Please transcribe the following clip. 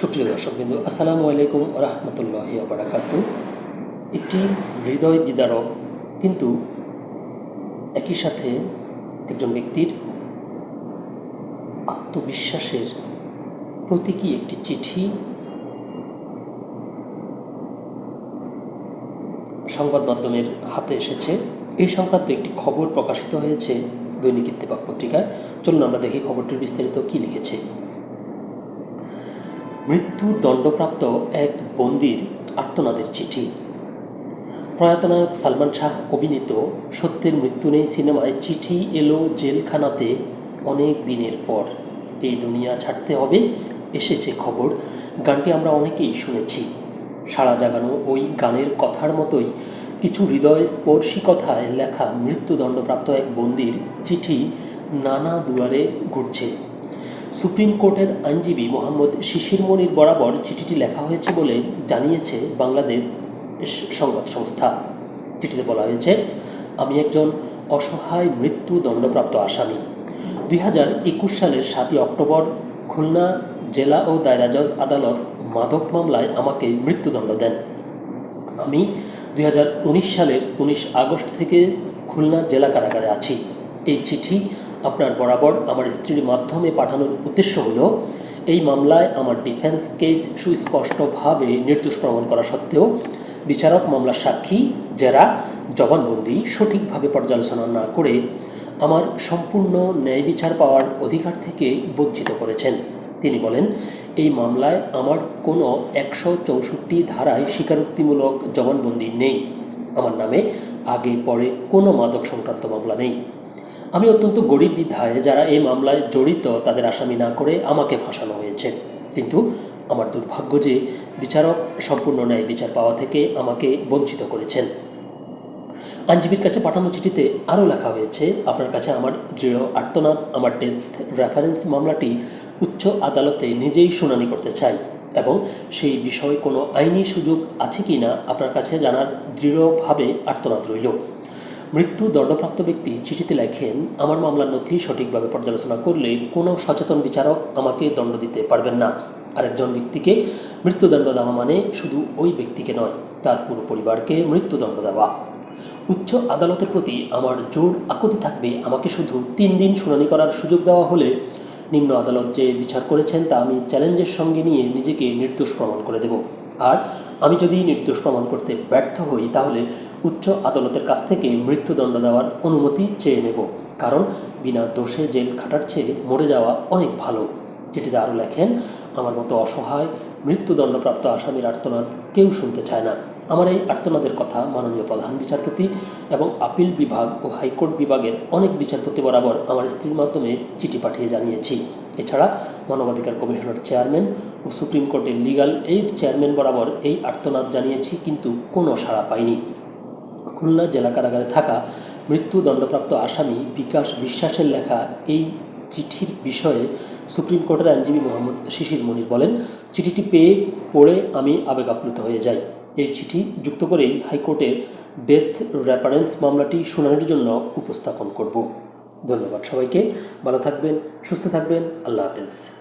সুপ্রিয় দর্শকবৃন্দ আসসালামু আলাইকুম রহমতুল্লাহ বারাকাতু একটি হৃদয় বিদারক কিন্তু একই সাথে একজন ব্যক্তির আত্মবিশ্বাসের প্রতীকী একটি চিঠি সংবাদ মাধ্যমের হাতে এসেছে। এই সংক্রান্ত একটি খবর প্রকাশিত হয়েছে দৈনিক ইত্তেফাক পত্রিকায়। চলুন আমরা দেখি খবরটির বিস্তারিত কী লিখেছে। মৃত্যু দণ্ডপ্রাপ্ত এক বন্দির আর্তনাদের চিঠি। প্রয়াত নায়ক সালমান শাহ অভিনীত সত্যের মৃত্যু নেই সিনেমায় চিঠি এলো জেলখানাতে অনেক দিনের পর। এই দুনিয়া ছাড়তে হবে, এসেছে খবর। গানটি আমরা অনেকেই শুনেছি। সাড়া জাগানো ওই গানের কথার মতোই কিছু হৃদয় স্পর্শী কথায় লেখা মৃত্যুদণ্ডপ্রাপ্ত এক বন্দির চিঠি নানা দুয়ারে ঘুরছে। সুপ্রিম কোর্টের আইনজীবী মোহাম্মদ শিশির মনির বরাবর চিঠিটি লেখা হয়েছে বলে জানিয়েছে বাংলাদেশ সংবাদ সংস্থা। চিঠিতে বলা হয়েছে, আমি একজন অসহায় মৃত্যু দণ্ডপ্রাপ্ত আসামি। দুই হাজার একুশ সালের সাতই অক্টোবর খুলনা জেলা ও দায়রা জজ আদালত মাদক মামলায় আমাকে মৃত্যুদণ্ড দেন। আমি দুই হাজার উনিশ সালের উনিশ আগস্ট থেকে খুলনা জেলা কারাগারে আছি। এই চিঠি আপনার বরাবর আমার স্ত্রীর মাধ্যমে পাঠানোর উদ্দেশ্য হলো, এই মামলায় আমার ডিফেন্স কেস সুস্পষ্টভাবে নির্দোষ প্রমাণ করা সত্ত্বেও বিচারক মামলার সাক্ষী যারা জবানবন্দি সঠিকভাবে পর্যালোচনা না করে আমার সম্পূর্ণ ন্যায় বিচার পাওয়ার অধিকার থেকে বঞ্চিত করেছেন। তিনি বলেন, এই মামলায় আমার কোনো একশো চৌষট্টি ধারায় স্বীকারোক্তিমূলক জবানবন্দি নেই। আমার নামে আগে পরে কোনো মাদক সংক্রান্ত মামলা নেই। আমি অত্যন্ত গরিব বিধায় যারা এই মামলায় জড়িত তাদের আসামি না করে আমাকে ফাঁসানো হয়েছে। কিন্তু আমার দুর্ভাগ্য যে বিচারক সম্পূর্ণ ন্যায় বিচার পাওয়া থেকে আমাকে বঞ্চিত করেছেন। আইনজীবীর কাছে পাঠানো চিঠিতে আরও লেখা হয়েছে, আপনার কাছে আমার দৃঢ় আর্তনাদ, আমার ডেথ রেফারেন্স মামলাটি উচ্চ আদালতে নিজেই শুনানি করতে চাই এবং সেই বিষয়ে কোনো আইনি সুযোগ আছে কি না আপনার কাছে জানার দৃঢ়ভাবে আর্তনাদ রইল। মৃত্যু দণ্ডপ্রাপ্ত ব্যক্তি চিঠিতে লেখেন, আমার মামলার নথি সঠিকভাবে পর্যালোচনা করলে কোনো সচেতন বিচারক আমাকে দণ্ড দিতে পারবেন না। আরেকজন ব্যক্তিকে মৃত্যুদণ্ড দেওয়া মানে শুধু ওই ব্যক্তিকে নয়, তার পুরো পরিবারকে মৃত্যুদণ্ড দেওয়া। উচ্চ আদালতের প্রতি আমার জোর আকুতি থাকবে। আমাকে শুধু তিন দিন শুনানি করার সুযোগ দেওয়া হলে নিম্ন আদালত যে বিচার করেছেন তা আমি চ্যালেঞ্জের সঙ্গে নিয়ে নিজেকে নির্দোষ প্রমাণ করে দেব। আর আমি যদি নির্দোষ প্রমাণ করতে ব্যর্থ হই, তাহলে উচ্চ আদালতের কাছ থেকে মৃত্যুদণ্ড দেওয়ার অনুমতি চেয়ে নেব। কারণ বিনা দোষে জেল খাটার চেয়ে মরে যাওয়া অনেক ভালো। চিঠিতে আরও লেখেন, আমার মতো অসহায়, মৃত্যুদণ্ডপ্রাপ্ত আসামির আর্তনাদ কেউ শুনতে চায় না। আমার এই আর্তনাদের কথা মাননীয় প্রধান বিচারপতি এবং আপিল বিভাগ ও হাইকোর্ট বিভাগের অনেক বিচারপতি বরাবর আমার স্ত্রীর মাধ্যমে চিঠি পাঠিয়ে জানিয়েছি। এছাড়া মানবাধিকার কমিশনের চেয়ারম্যান ও সুপ্রিম কোর্টের লিগাল এইড চেয়ারম্যান বরাবর এই আর্তনাদ জানিয়েছি, কিন্তু কোনো সাড়া পাইনি। খুলনা জেলা কারাগারে থাকা মৃত্যুদণ্ডপ্রাপ্ত আসামি বিকাশ বিশ্বাসের লেখা এই চিঠির বিষয়ে সুপ্রিম কোর্টের আইনজীবী মোহাম্মদ শিশির মনির বলেন, চিঠিটি পেয়ে পড়ে আমি আবেগাপ্লুত হয়ে যাই। এই চিঠি যুক্ত করেই হাইকোর্টের ডেথ রেফারেন্স মামলাটি শুনানির জন্য উপস্থাপন করব। ধন্যবাদ সবাইকে। ভালো থাকবেন, সুস্থ থাকবেন। আল্লাহ হাফেজ।